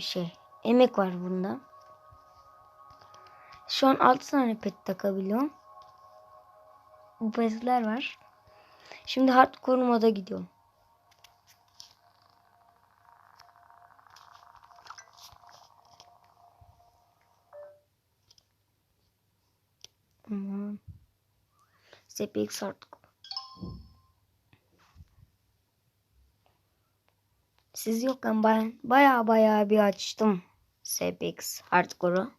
bir şey. Emek var bunda. Şu an 6 tane pet takabiliyorum. Bu petler var. Şimdi hardcore moda gidiyorum. Aman. SPX hardcore. Siz yokken ben baya baya bir açtım SPX hardcore'u.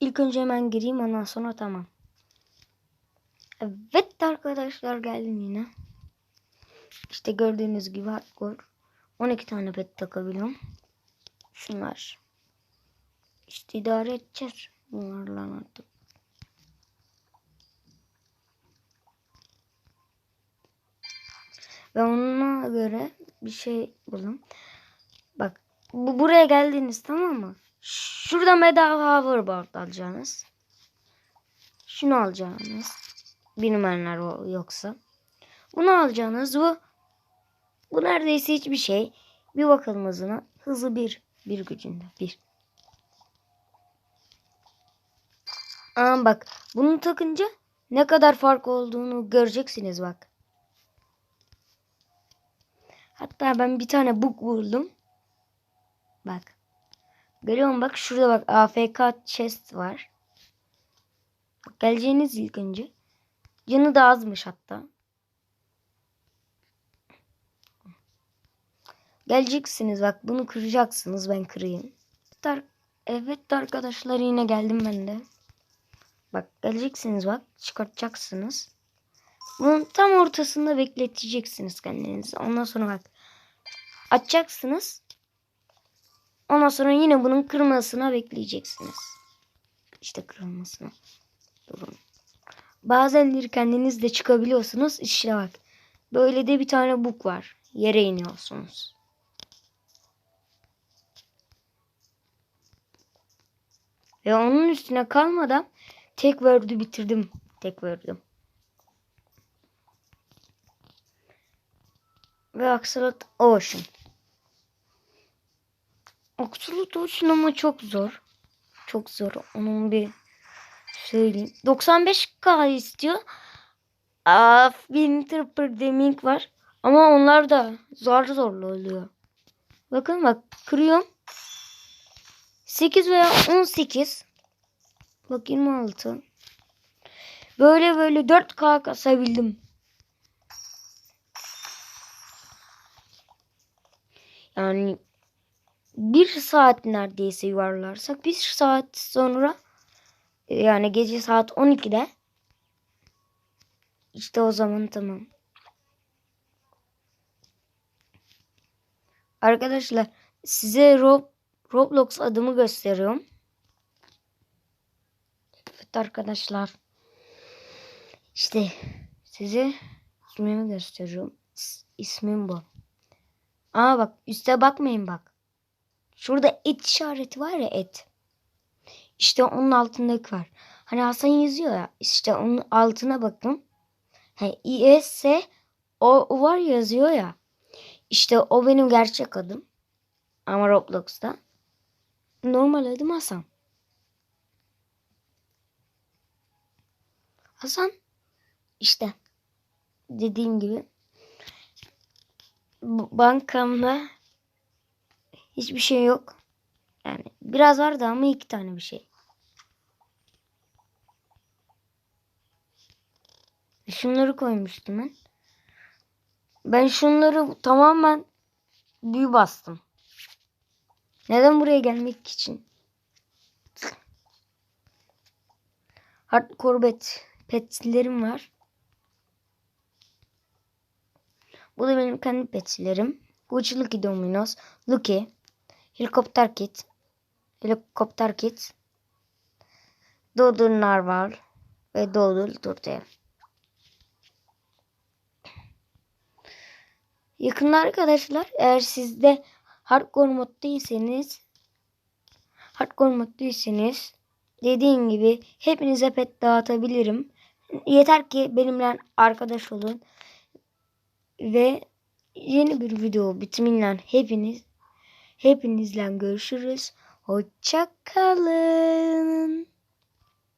İlk önce hemen gireyim ondan sonra tamam. Evet arkadaşlar geldim yine. İşte gördüğünüz gibi hardcore. 12 tane pet takabiliyorum. Şunlar. İşte idare edeceğiz. Bunlarla artık. Ve ona göre bir şey buldum. Bak bu buraya geldiniz tamam mı? Şurada bedava hoverboard alacaksınız. Şunu alacaksınız. Bilmeyenler yoksa. Bunu alacaksınız. Bu bu neredeyse hiçbir şey. Bir bakalım hızına. Hızı bir. Bir gücünde. Bir. Aa bak. Bunu takınca ne kadar fark olduğunu göreceksiniz bak. Hatta ben bir tane book buldum. Bak. Görüyor musun? Bak şurada bak AFK chest var. Bak, geleceğiniz ilk önce. Canı da azmış hatta. Geleceksiniz bak bunu kıracaksınız ben kırayım. Dar- Evet arkadaşlar yine geldim ben de. Bak geleceksiniz bak çıkartacaksınız. Bunun tam ortasında bekleteceksiniz kendinizi. Ondan sonra bak açacaksınız. Ondan sonra yine bunun kırılmasına bekleyeceksiniz. İşte kırılmasına. Durun. Bazenleri kendiniz de çıkabiliyorsunuz. İşte bak. Böyle de bir tane buk var. Yere iniyorsunuz. Ve onun üstüne kalmadan tek word'ü bitirdim. Tek word'ü. Ve Axolot Ocean. Axolot Ocean ama çok zor. Çok zor. Onun bir söyleyeyim. 95k istiyor. Aa, Winter Deming var. Ama onlar da zor zorlu oluyor. Bakın bak kırıyorum. 8 veya 18. Bak 26. Böyle böyle 4K kasabildim. Yani bir saat neredeyse yuvarlarsak bir saat sonra yani gece saat 12'de işte o zaman tamam. Arkadaşlar size Rob Roblox adımı gösteriyorum. Evet arkadaşlar. İşte size ismimi gösteriyorum. İs- İsmim bu. Aa bak üste bakmayın bak. Şurada et işareti var ya et. İşte onun altındaki var. Hani Hasan yazıyor ya. İşte onun altına bakın. He, İS o, o var yazıyor ya. İşte o benim gerçek adım. Ama Roblox'ta. Normal adım Hasan. Hasan. İşte. Dediğim gibi. Bankamda hiçbir şey yok. Yani biraz vardı ama iki tane bir şey. Şunları koymuştum ben. Ben şunları tamamen büyü bastım. Neden buraya gelmek için? Hardcore pet, petlerim var. Bu da benim kendi petlerim. Gucci Lucky Dominos, Lucky, Helikopter Kit, Helikopter Kit, Dodur Narval ve Dodur Turtle. Yakında arkadaşlar eğer sizde hardcore mod değilseniz hardcore mod dediğim gibi hepinize pet dağıtabilirim. Yeter ki benimle arkadaş olun. Ve yeni bir video bitiminden hepiniz Hepinizle görüşürüz. Hoşça kalın.